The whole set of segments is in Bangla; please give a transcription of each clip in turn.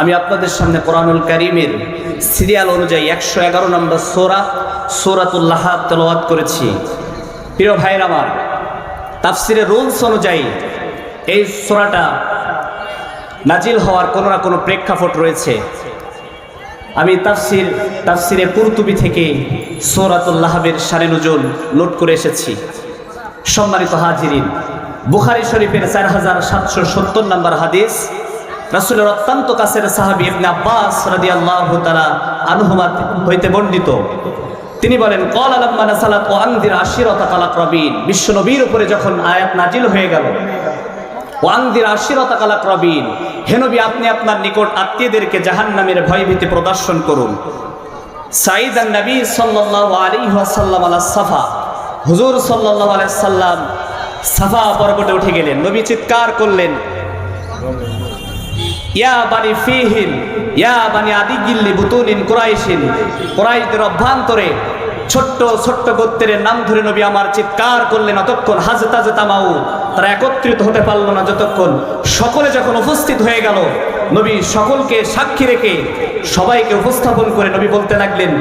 আমি আপনাদের সামনে কোরআনুল করিমের সিরিয়াল অনুযায়ী একশো এগারো নম্বর সোরা সোরাতুল্লাহ তেলাওয়াত করেছি। প্রিয় ভাইয়ের আমার, তাফসিরের রুলস অনুযায়ী এই সোরাটা নাজিল হওয়ার কোনো না কোনো প্রেক্ষাপট রয়েছে। আমি তাফসির, তাফসিরে কুরতুবি থেকে সোরাতুল্লাহাবের সারে নজল লোড করে এসেছি। সম্মানিত হাজিরিন, বুখারি শরীফের চার হাজার সাতশো সত্তর নম্বর হাদিস রাসুলের অত্যন্ত কাছের সাহাবি ইবনে আব্বাস রাদিয়াল্লাহু তাআলা আনহুমা হইতে বর্ণিত। তিনি বলেন কল আলাম্মা নাসালাত ও আনদির আশিরতা কালাক রবিন। বিশ্ব নবীর উপরে যখন আয়াত নাজিল হয়ে গেল ওয়াংদির আশিরতা কালাক রবিন। হেনবি আপনি আপনার নিকট আত্মীয়দেরকে জাহান্নামের ভয়ভীতি প্রদর্শন করুন। সাইদ আন নবী সাল্লাল্লাহু আলাইহি ওয়াসাল্লাম আলা সাফা, হুজুর সাল্লাল্লাহু আলাইহি সাল্লাম সাফা পর্বতে উঠে গেলেন। নবী চিৎকার করলেন ইয়া বানি ফিহিন, ইয়া বানি আদিগিল্লি বুতুনিন কুরাইশিন। কুরাইশদের অভ্যন্তরে ছোট্ট ছোট্ট গোত্রের নাম ধরে নবী আমার চিৎকার করলেন অতক্ষণ হাজে তাজে তামাউ তারা একত্রিত হতে পারল না যতক্ষণ। সকলে যখন উপস্থিত হয়ে গেল, নবী সকলকে সাক্ষী রেখে সবাইকে উপস্থাপন করে নবী বলতে লাগলেন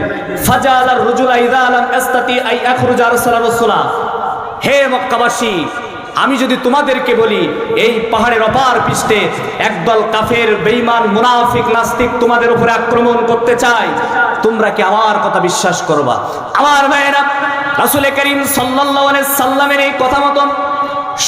ফাজা আলার রুজুলা ইদা আলাম এস্তাতি আই আখরুজা রসুলা। হে মক্কাবাসী আমি যদি তোমাদেরকে বলি, এই পাহাড়ের অপার পৃষ্ঠে একদল কাফের, বেঈমান, মুনাফিক, নাস্তিক তোমাদের উপরে আক্রমণ করতে চায়, তোমরা কি আমার কথা বিশ্বাস করবা? আমার ভাইয়েরা, রাসূল করিম আলাইহি সাল্লামের এই কথা মতন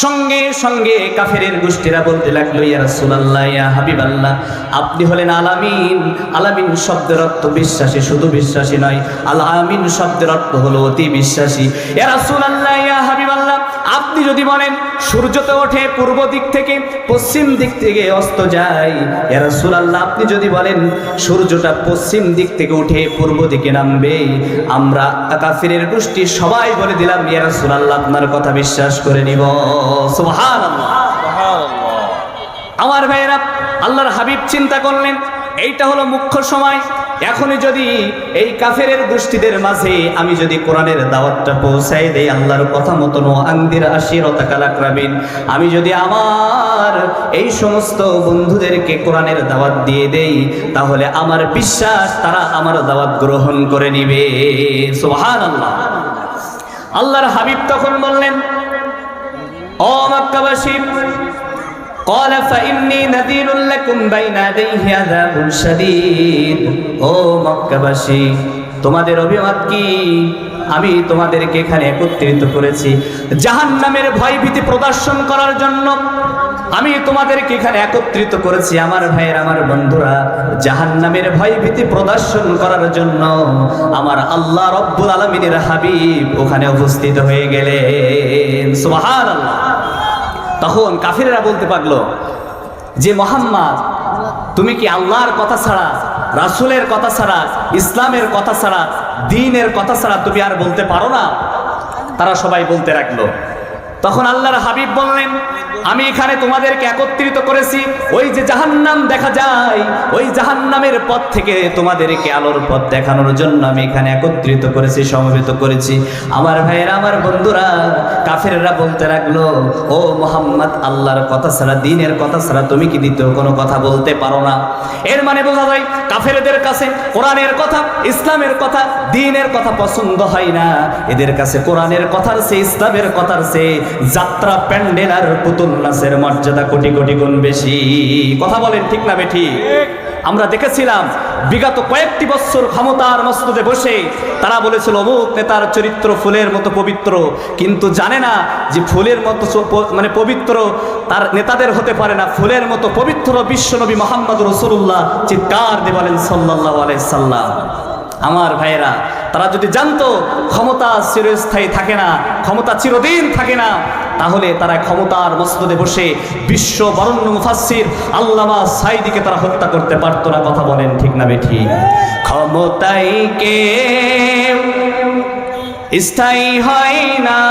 সঙ্গে সঙ্গে কাফেরের গোষ্ঠীরা বলতে লাগল, ইয়া রাসূলুল্লাহ, ইয়া হাবিবাল্লাহ, আপনি হলেন আলামিন। আলামিন শব্দের অর্থ বিশ্বাসী, শুধু বিশ্বাসী নয়, আলামিন শব্দের অর্থ হলো অতি বিশ্বাসী। ইয়া রাসূলুল্লাহ, ইয়া আপনি যদি বলেন সূর্য তো ওঠে পূর্ব দিক থেকে পশ্চিম দিক থেকে অস্ত যায়। ইয়া রাসূলুল্লাহ আপনি যদি বলেন সূর্যটা পশ্চিম দিক থেকে উঠে পূর্ব দিকে নামবে আমরা কাফিরের গোষ্ঠী সবাই বলে দিলাম ইয়া রাসূলুল্লাহ আপনার কথা বিশ্বাস করে নিব। সুবহানাল্লাহ। আমার ভাইয়েরা আল্লাহর হাবিব চিন্তা করলেন এইটা হলো মুখ্য সময়। এখনই যদি এই কাফেরের গোষ্ঠীদের মাঝে আমি যদি কোরআনের দাওয়াতটা পৌঁছাই দেই, আল্লাহর কথা মতন আন্দির আশিরতা কালাক্রাবিন আমি যদি আমার এই সমস্ত বন্ধুদেরকে কোরআনের দাওয়াত দিয়ে দেই, তাহলে আমার বিশ্বাস তারা আমার দাওয়াত গ্রহণ করে নিবে। সুবহানাল্লাহ। আল্লাহর হাবিব তখন বললেন, ও মক্কাবাসী قال فإني نذير لكم بين يديه عذاب شديد ও মক্কাবাসী তোমাদের অভিমত কি আমি তোমাদেরকে এখানে একত্রিত করেছি জাহান্নামের ভয় ভীতি প্রদর্শন করার জন্য আমি তোমাদেরকে এখানে একত্রিত করেছি আমার ভাইয়ের আমার বন্ধুরা জাহান্নামের ভয় ভীতি প্রদর্শন করার জন্য আমার আল্লাহ রব্বুল আলমিনের হাবিব ওখানে উপস্থিত হয়ে গেলেন সুবহানাল্লাহ তখন কাফিরেরা বলতে পারল, যে মোহাম্মদ, তুমি কি আল্লাহর কথা ছাড়া, রাসুলের কথা ছাড়া, ইসলামের কথা ছাড়া, দিনের কথা ছাড়া তুমি আর বলতে পারো না? তারা সবাই বলতে রাখল তখন আল্লাহর হাবিব বললেন, আমি এখানে তোমাদেরকে একত্রিত করেছি। ওই যে জাহান্নাম দেখা যায়, ওই জাহান্নামের পথ থেকে তোমাদেরকে আলোর পথ দেখানোর জন্য আমি এখানে একত্রিত করেছি, সমবেত করেছি। আমার ভাইয়েরা, আমার বন্ধুরা, কাফেররা বলতে লাগল, ও মোহাম্মদ, আল্লাহর কথা ছাড়া, দিনের কথা ছাড়া তুমি কি দ্বিতীয় কোনো কথা বলতে পারো না? এর মানে বোঝা যায়, কাফেরদের কাছে কোরআনের কথা, ইসলামের কথা, দিনের কথা পছন্দ হয় না। এদের কাছে কোরআনের কথার সে ইসলামের কথার সে যাত্রা প্যান্ডেল আর পুতুল নাচের মর্যাদা কোটি কোটি গুণ বেশি। কথা বলেন ঠিক না বেঠি? আমরা দেখেছিলাম বিগত কয়েকটি বছর ক্ষমতার মস্তদে বসে তারা বলেছিল অমুক নেতার চরিত্র ফুলের মতো পবিত্র কিন্তু জানে না যে ফুলের মতো মানে পবিত্র তার নেতাদের হতে পারে না। ফুলের মতো পবিত্র বিশ্বনবী মোহাম্মদ রসুল্লাহ চিৎকার দিয়ে বলেন সাল্লাহ আলাইসাল্লাম আমার ভাইয়েরা তারা যদি জানতো ক্ষমতা চিরস্থায়ী থাকে না, ক্ষমতা চিরদিন থাকে না, তাহলে তারা ক্ষমতার মসনদে বসে বিশ্ব বরণ্য মুফাসির আল্লামা সাইদিকে তারা হত্যা করতে পারতো না, কথা বলেন ঠিক না বেঠি ক্ষমতাই কে স্থায়ী হয় না?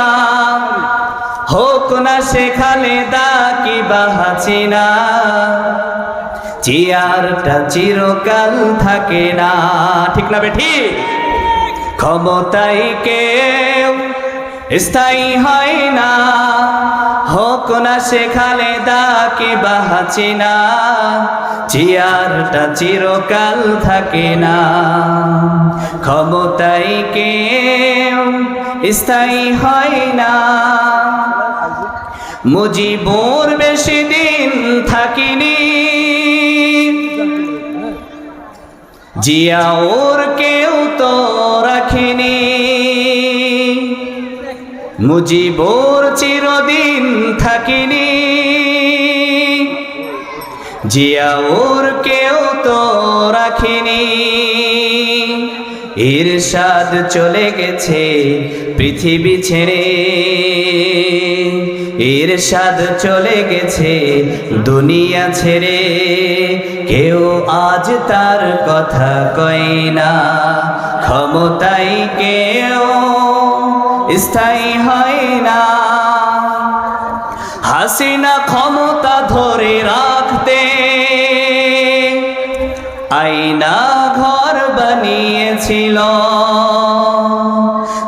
হোক না সেখানে দা কি বাহাচি না চেয়ারটা চিরকাল থাকে না, ঠিক না বেঠি ক্ষমতাই কেউ স্থায়ী হয় না। হোক না সেখানে দাকে বাহাচে না চেয়ারটা চিরকাল থাকে না। ক্ষমতাই কেউ স্থায়ী হয় না। মুজিবুর বেশি দিন থাকিনি। জিয়া ওর কেউ তো রাখেনি। মুজিবুর চিরদিন থাকিনি। জিয়াউর কেউ তো রাখিনি। ইরশাদ চলে গেছে পৃথিবী ছেড়ে। ইরশাদ চলে গেছে দুনিয়া ছেড়ে। কেউ আজ তার কথা কয় না। ক্ষমতাই কেউ স্থায়ী হয় না। হাসিনা ক্ষমতা ধরে রাখতে আইনা ঘর বানিয়েছিল।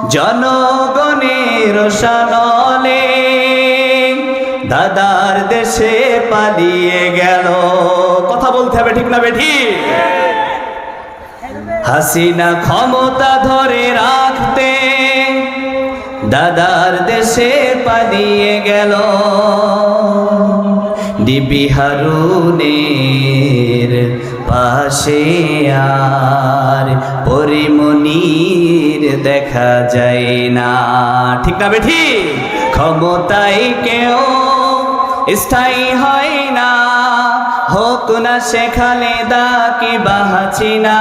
জনগণের সনলে দাদার দেশে পালিয়ে গেল। কথা বলতে হবে, ঠিক না বেঠি? হাসিনা ক্ষমতা ধরে রাখতে দাদার দেশে পালিয়ে গেল। ডিবি হারুনের পাশে আর পরিমণির দেখা যায় না। ঠিক না বেঠি? ক্ষমতাই কেউ স্থায়ী হয় না। হোক না সেখানে দাকি বাহাচি না।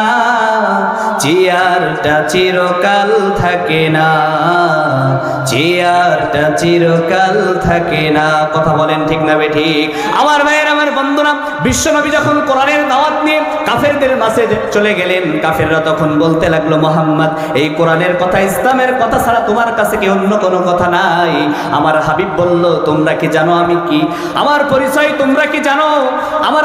চেয়ারটা চিরকাল থাকে না। চেয়ারটা চিরকাল থাকে না। কথা বলেন ঠিক না বে ঠিক? আমার ভাইয়ের, আমার বন্ধুরা, বিশ্বনবী যখন কোরআনের দাওয়াত নিয়ে কাফেরদের যে চলে গেলেন, কাফেররা তখন বলতে লাগল, মোহাম্মদ, এই কোরআনের কথা, ইসলামের কথা ছাড়া তোমার কাছে কি অন্য কোনো কথা নাই? আমার হাবিব বলল, তোমরা কি জানো আমি কি? আমার পরিচয় তোমরা কি জানো? আমার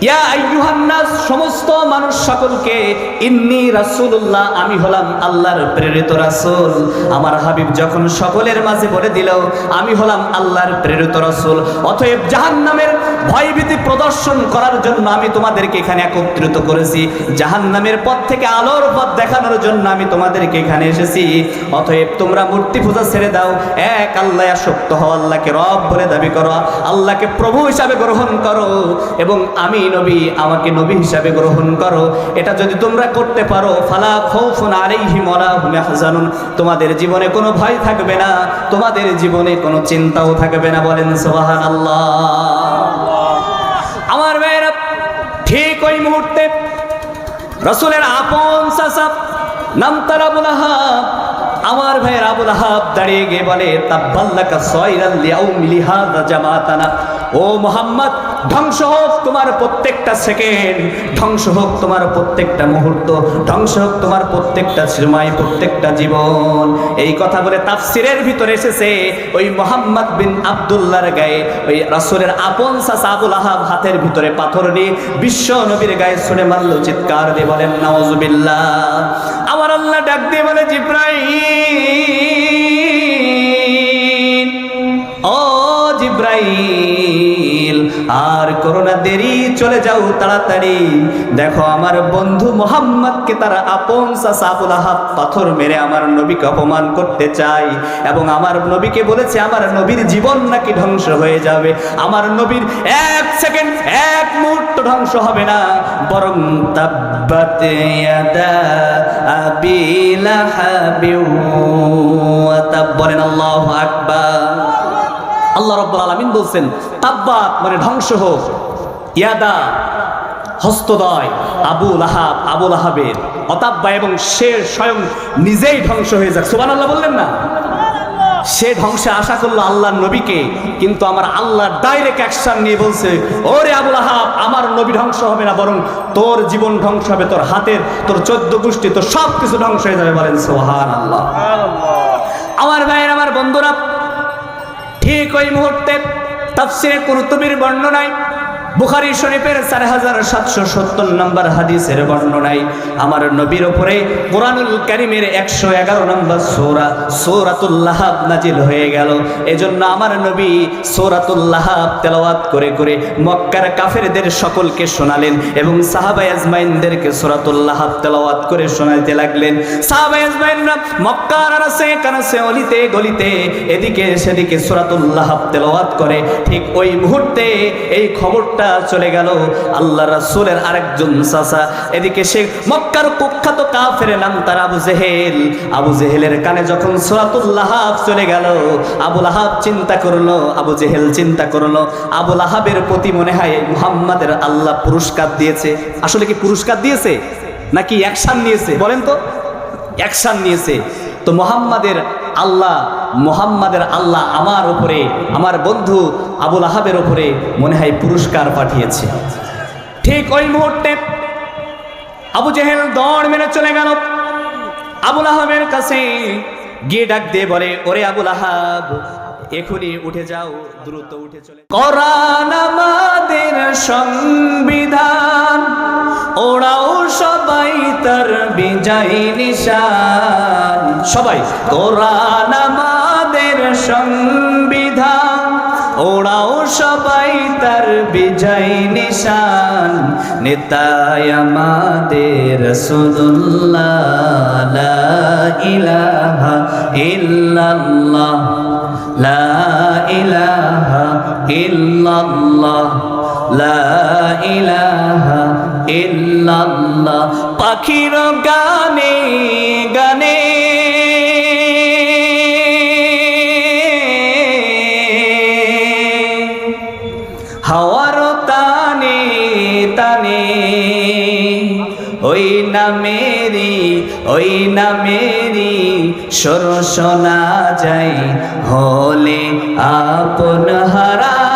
ইয়া সমস্ত মানুষ সকলকে, ইন্নি রাসূলুল্লাহ, আমি হলাম আল্লাহর প্রেরিত রাসূল। আমার হাবিব যখন সকলের মাঝে বলে দিল, আমি হলাম আল্লাহর প্রেরিত রাসূল। অতএব জাহান্নামের ভয়ভীতি প্রদর্শন করার জন্য আমি তোমাদেরকে এখানে একত্রিত করেছি। জাহান্নামের পথ থেকে আলোর পথ দেখানোর জন্য আমি তোমাদেরকে এখানে এসেছি। অতএব তোমরা মূর্তি পূজা ছেড়ে দাও। এক, আল্লাহ আসক্ত হও, আল্লাহকে রব বলে দাবি করো, আল্লাহকে প্রভু হিসাবে গ্রহণ করো এবং আমি নবী, আমাকে নবী হিসাবে গ্রহণ করো। এটা যদি তোমরা করতে পারো, ফালা খৌফুন আলাইহিম ওয়ালা হুম ইয়াহজানুন। তোমাদের জীবনে কোনো ভয় থাকবে না, তোমাদের জীবনে কোনো চিন্তাও থাকবে না। বলেন সুবহানাল্লাহ আমার ভাইয়েরা ঠিক ওই মুহূর্তে রসুলের আপন সাসাব নাম তার আবুল আহাব আমার ভাইয়ের আবুল আহাব দাঁড়িয়ে গিয়ে বলে, তাব্বাল্লাকা সয়রাল লিয়াউমি লিহাযা জামাতানা। ও মোহাম্মদ ধ্বংস হোক তোমার প্রত্যেকটা সেকেন্ড, ধ্বংস হোক তোমার প্রত্যেকটা মুহূর্ত, ধ্বংস হোক তোমার প্রত্যেকটা সময়, প্রত্যেকটা জীবন। এই কথা বলে তাফসিরের ভিতরে এসেছে, ওই মোহাম্মদ বিন আব্দুল্লাহর গায়ে, ওই রাসূলের আপন সাসা আবুল আহাব হাতের ভিতরে পাথর নিয়ে বিশ্ব নবীর গায়ে ছুঁড়ে মারল, চিৎকার দিয়ে বলেন, নাউজুবিল্লাহ। আমার আল্লাহ ডাক দিয়ে বলে, জিব্রাইল। ও জিব্রাইল আর করোনা দেরি, চলে যাও তাড়াতাড়ি। দেখো আমার বন্ধু মোহাম্মদকে তারা আপন সাসাবুল পাথর মেরে আমার নবীকে অপমান করতে চাই এবং আমার নবীকে বলেছে, আমার নবীর জীবন নাকি ধ্বংস হয়ে যাবে। আমার নবীর এক সেকেন্ড, এক মুহূর্ত ধ্বংস হবে না। বরং তাব্বাত লাহাবি বলেন আল্লাহু আকবার। আল্লাহ রব্বুল আলামিন বলছেন তাব্বাত মানে ধ্বংস হোক। ইয়াদা হস্তদয় আবুল আহাব আবুল আহাবের অতাব্বা এবং সে স্বয়ং নিজেই ধ্বংস হয়ে যাক। সুবান আল্লাহ বললেন না? সে ধ্বংসে আশা করল আল্লাহর নবীকে কিন্তু আমার আল্লাহ ডাইরেক্ট অ্যাকশন নিয়ে বলছে ওরে আবুল আহাব আমার নবী ধ্বংস হবে না বরং তোর জীবন ধ্বংস হবে তোর হাতের তোর চোদ্দ গোষ্ঠী তোর সব কিছু ধ্বংস হয়ে যাবে বলেন সোহান আল্লাহ আমার ভাইয়ের আমার বন্ধুরা ঠিক ওই মুহূর্তে তাফসিরে কুরুতুবির বর্ণনায় বুখারী শরীফের চার হাজার সাতশো সত্তর নম্বর হাদিসের বর্ণনায় আমার নবীর ওপরে কোরআনুল কারিমের একশো এগারো নম্বর সোরা সৌরাতুল্লাহ নাজিল হয়ে গেল। এজন্য আমার নবী সৌরাতুল্লাহ তেলাওয়াত করে করে মক্কার কাফেরদের সকলকে শোনালেন এবং সাহাবাই আজমাইনদেরকে সৌরাতুল্লাহ তেলাওয়াত করে শোনাইতে লাগলেন। সাহাবাই আজমাইনরা মক্কার আনাসে কানাসে অলিতে গলিতে এদিকে সেদিকে সৌরাতুল্লাহ তেলাওয়াত করে। ঠিক ওই মুহূর্তে এই খবরটা চলে গেল। আল্লাহ রাসূলের আরেকজন চাচা, এদিকে সে মক্কার কুখ্যাত কাফের নাম তার আবু জেহেল। আবু জেহেলের কানে যখন সূরাতুল্লাহ চলে গেল আবুল আহাব চিন্তা করল, আবু জেহেল চিন্তা করল আবুল আহাবের প্রতি মনে হয় মুহাম্মাদের আল্লাহ পুরস্কার দিয়েছে। আসলে কি পুরস্কার দিয়েছে? নাকি অ্যাকশন নিয়েছে? বলেন তো। অ্যাকশন নিয়েছে। তো মোহাম্মদের আল্লাহ, মোহাম্মদের আল্লাহ আমার উপরে, আমার বন্ধু আবুল আহাবের উপরে মনে হয় পুরস্কার পাঠিয়েছে। ঠিক ওই মুহূর্তে আবু জেহেল দৌড় মেরে চলে গেল। আবুল আহাবের কাছে গিয়ে ডাক দিয়ে বলে, ওরে আবুল আহাব, এখনই উঠে যাও, দ্রুত উঠে চলে কোরআন আমাদের সংবিধান ওরাও সবাই তার বিজয় নিশান। সবাই। কোরআন আমাদের সংবিধান। ওড়াও সবাই তার বিজয় নিশান। নেতায় আমাদের রসুল্লাহ লা ইলাহা ইল্লাল্লাহ লা ইলাহা ইল্লাল্লাহ লা ইলাহা ইল্লাল্লাহ। পাখির গানে গানে। হাওয়ার তানে তানে। ওই নামেরি ওই নামেরি সর শোনা যায়। হলে আপন হারা